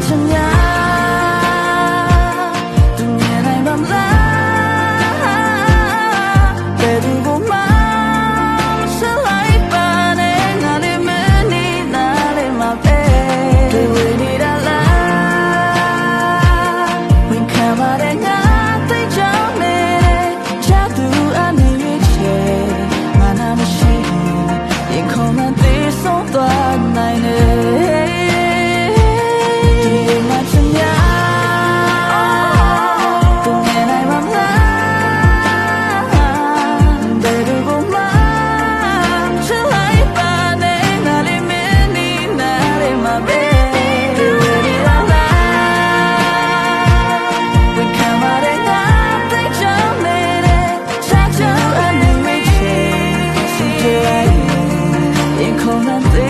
张扬你可能。